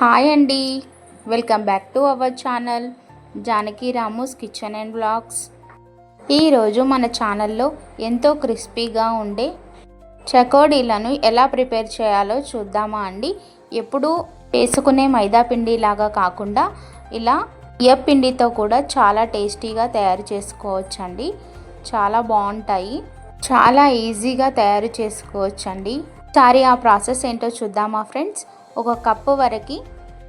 Hi అండి. Welcome back to our channel Janaki Ramu's kitchen and blogs ఈరోజు మన ఛానల్లో ఎంతో క్రిస్పీగా ఉండే చకోడీలను ఎలా ప్రిపేర్ చేయాలో చూద్దామా అండి. ఎప్పుడు వేసుకునే మైదా పిండి లాగా కాకుండా ఇలా బియ్యం పిండితో కూడా చాలా టేస్టీగా తయారు చేసుకోవచ్చండి. చాలా బాగుంటాయి. చాలా ఈజీగా తయారు చేసుకోవచ్చండి. సారీ ఆ ప్రాసెస్ ఏంటో చూద్దామా ఫ్రెండ్స్? ఒక కప్పు వరకు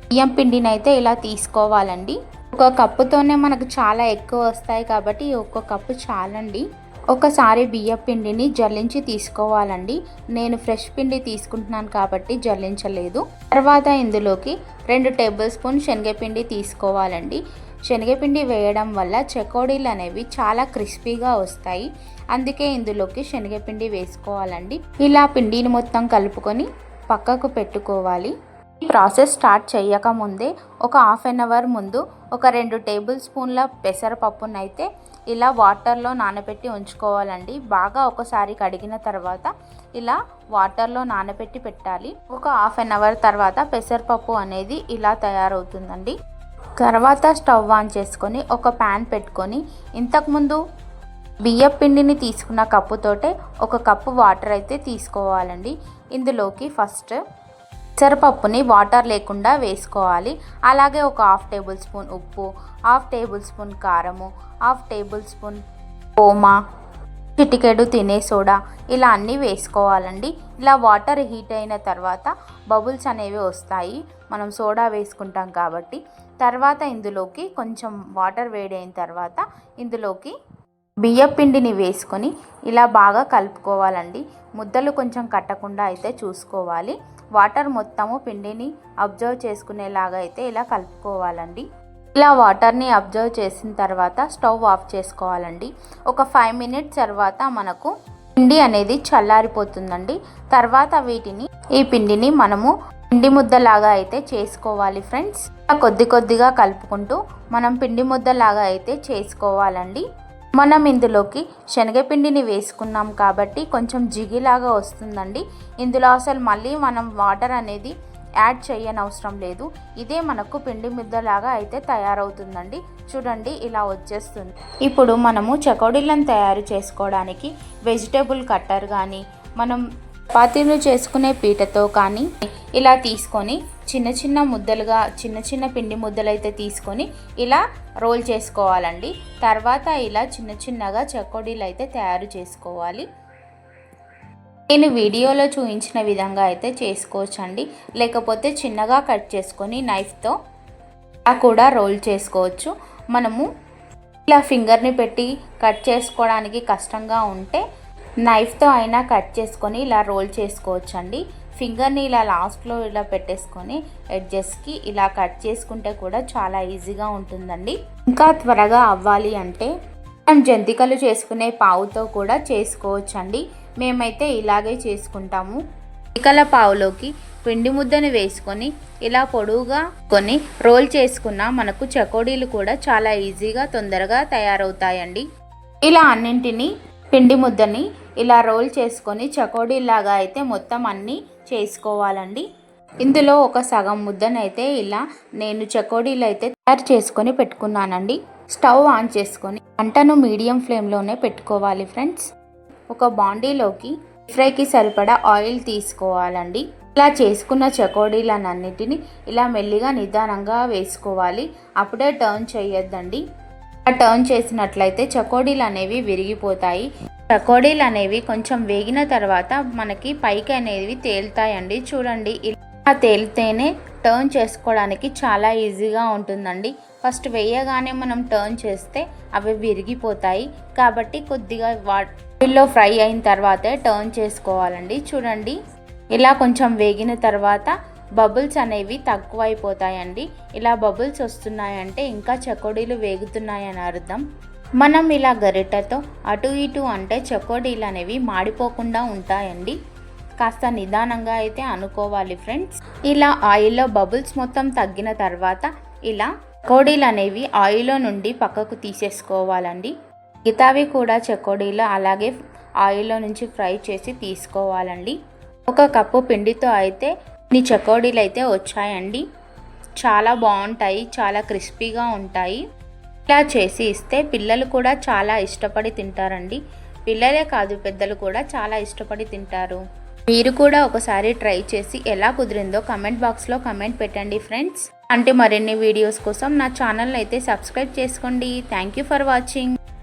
బియ్యం పిండినైతే ఇలా తీసుకోవాలండి. ఒక కప్పుతోనే మనకు చాలా ఎక్కువ వస్తాయి కాబట్టి ఒక కప్పు చాలండి. ఒకసారి బియ్యం పిండిని జల్లించి తీసుకోవాలండి. నేను ఫ్రెష్ పిండి తీసుకుంటున్నాను కాబట్టి జల్లించలేదు. తర్వాత ఇందులోకి రెండు టేబుల్ స్పూన్ శనగపిండి తీసుకోవాలండి. శనగపిండి వేయడం వల్ల చెకోడీలు అనేవి చాలా క్రిస్పీగా వస్తాయి. అందుకే ఇందులోకి శనగపిండి వేసుకోవాలండి. ఇలా పిండిని మొత్తం కలుపుకొని పక్కకు పెట్టుకోవాలి. ఈ ప్రాసెస్ స్టార్ట్ చేయకముందే ఒక హాఫ్ అన్ అవర్ ముందు ఒక రెండు టేబుల్ స్పూన్ల పెసరపప్పునైతే ఇలా వాటర్లో నానబెట్టి ఉంచుకోవాలండి. బాగా ఒకసారి కడిగిన తర్వాత ఇలా వాటర్లో నానబెట్టి పెట్టాలి. ఒక హాఫ్ అన్ అవర్ తర్వాత పెసరపప్పు అనేది ఇలా తయారవుతుందండి. తర్వాత స్టవ్ ఆన్ చేసుకొని ఒక ప్యాన్ పెట్టుకొని ఇంతకుముందు బియ్యం పిండిని తీసుకున్న కప్పుతోటే ఒక కప్పు వాటర్ అయితే తీసుకోవాలండి. ఇందులోకి ఫస్ట్ పెసరపప్పుని వాటర్ లేకుండా వేసుకోవాలి. అలాగే ఒక హాఫ్ టేబుల్ స్పూన్ ఉప్పు హాఫ్ టేబుల్ స్పూన్ కారము హాఫ్ టేబుల్ స్పూన్ ఓమా చిటికెడు తినే సోడా ఇలా అన్నీ వేసుకోవాలండి. ఇలా వాటర్ హీట్ అయిన తర్వాత బబుల్స్ అనేవి వస్తాయి. మనం సోడా వేసుకుంటాం కాబట్టి. తర్వాత ఇందులోకి కొంచెం వాటర్ వేడైన తర్వాత ఇందులోకి బియ్యం పిండిని వేసుకొని ఇలా బాగా కలుపుకోవాలండి. ముద్దలు కొంచెం కట్టకుండా అయితే చూసుకోవాలి. వాటర్ మొత్తము పిండిని అబ్జర్వ్ చేసుకునేలాగా అయితే ఇలా కలుపుకోవాలండి. ఇలా వాటర్ని అబ్జర్వ్ చేసిన తర్వాత స్టవ్ ఆఫ్ చేసుకోవాలండి. ఒక ఫైవ్ మినిట్స్ తర్వాత మనకు పిండి అనేది చల్లారిపోతుందండి. తర్వాత వీటిని ఈ పిండిని మనము పిండి ముద్దలాగా అయితే చేసుకోవాలి ఫ్రెండ్స్. కొద్ది కొద్దిగా కలుపుకుంటూ మనం పిండి ముద్దలాగా అయితే చేసుకోవాలండి. మనం ఇందులోకి శనగపిండిని వేసుకున్నాం కాబట్టి కొంచెం జిగిలాగా వస్తుందండి. ఇందులో అసలు మళ్ళీ మనం వాటర్ అనేది యాడ్ చేయనవసరం లేదు. ఇదే మనకు పిండి ముద్దలాగా అయితే తయారవుతుందండి. చూడండి ఇలా వచ్చేస్తుంది. ఇప్పుడు మనము చకోడీలను తయారు చేసుకోవడానికి వెజిటేబుల్ కట్టర్ కానీ మనం చపాతీలు చేసుకునే పీటతో కానీ ఇలా తీసుకొని చిన్న చిన్న ముద్దలుగా చిన్న చిన్న పిండి ముద్దలు అయితే తీసుకొని ఇలా రోల్ చేసుకోవాలండి. తర్వాత ఇలా చిన్న చిన్నగా చకోడీలు అయితే తయారు చేసుకోవాలి. నేను వీడియోలో చూపించిన విధంగా అయితే చేసుకోవచ్చండి. లేకపోతే చిన్నగా కట్ చేసుకొని నైఫ్తో ఇలా కూడా రోల్ చేసుకోవచ్చు. మనము ఇలా ఫింగర్ని పెట్టి కట్ చేసుకోవడానికి కష్టంగా ఉంటే నైఫ్తో అయినా కట్ చేసుకొని ఇలా రోల్ చేసుకోవచ్చండి. ఫింగర్ని ఇలా లాస్ట్లో ఇలా పెట్టేసుకొని ఎడ్జెస్కి ఇలా కట్ చేసుకుంటే కూడా చాలా ఈజీగా ఉంటుందండి. ఇంకా త్వరగా అవ్వాలి అంటే మనం జంతికలు చేసుకునే పావుతో కూడా చేసుకోవచ్చండి. మేమైతే ఇలాగే చేసుకుంటాము. జంతికల పావులోకి పిండి ముద్దను వేసుకొని ఇలా పొడువుగా కొని రోల్ చేసుకున్న మనకు చకోడీలు కూడా చాలా ఈజీగా తొందరగా తయారవుతాయండి. ఇలా అన్నింటినీ పిండి ముద్దని ఇలా రోల్ చేసుకొని చకోడీలాగా అయితే మొత్తం అన్నీ చేసుకోవాలండి. ఇందులో ఒక సగం ముద్దనైతే ఇలా నేను చకోడీలు అయితే తయారు చేసుకొని పెట్టుకున్నానండి. స్టవ్ ఆన్ చేసుకొని వంటను మీడియం ఫ్లేమ్లోనే పెట్టుకోవాలి ఫ్రెండ్స్. ఒక బాండీలోకి ఫ్రైకి సరిపడా ఆయిల్ తీసుకోవాలండి. ఇలా చేసుకున్న చకోడీలన్నిటిని ఇలా మెల్లిగా నిదానంగా వేసుకోవాలి. అప్పుడే టర్న్ చేయొద్దండి. టర్న్ చేసినట్లయితే చకోడీలు అనేవి విరిగిపోతాయి. చకోడీలు అనేవి కొంచెం వేగిన తర్వాత మనకి పైకి అనేవి తేలుతాయండి. చూడండి ఇలా తేలితేనే టర్న్ చేసుకోవడానికి చాలా ఈజీగా ఉంటుందండి. ఫస్ట్ వేయగానే మనం టర్న్ చేస్తే అవి విరిగిపోతాయి. కాబట్టి కొద్దిగా వాటిల్లో ఫ్రై అయిన తర్వాతే టర్న్ చేసుకోవాలండి. చూడండి ఇలా కొంచెం వేగిన తర్వాత బబుల్స్ అనేవి తక్కువ అయిపోతాయండి ఇలా బబుల్స్ వస్తున్నాయంటే ఇంకా చకోడీలు వేగుతున్నాయని అర్థం. మనం ఇలా గరిటెతో అటు ఇటు అంటే చకోడీలు అనేవి మాడిపోకుండా ఉంటాయండి. కాస్త నిదానంగా అయితే అనుకోవాలి ఫ్రెండ్స్. ఇలా ఆయిల్లో బబుల్స్ మొత్తం తగ్గిన తర్వాత ఇలా చకోడీలు అనేవి ఆయిల్లో నుండి పక్కకు తీసేసుకోవాలండి. మిగతావి కూడా చకోడీలు అలాగే ఆయిల్లో నుంచి ఫ్రై చేసి తీసుకోవాలండి. ఒక కప్పు పిండితో అయితే నీ చకోడీలు అయితే వచ్చాయండి. చాలా బాగుంటాయి చాలా క్రిస్పీగా ఉంటాయి. ఇలా చేసి ఇస్తే పిల్లలు కూడా చాలా ఇష్టపడి తింటారండి. పిల్లలే కాదు పెద్దలు కూడా చాలా ఇష్టపడి తింటారు. మీరు కూడా ఒకసారి ట్రై చేసి ఎలా కుదిరిందో కమెంట్ బాక్స్లో కమెంట్ పెట్టండి ఫ్రెండ్స్. అంటే మరిన్ని వీడియోస్ కోసం నా ఛానల్ అయితే సబ్స్క్రైబ్ చేసుకోండి. Thank you for watching.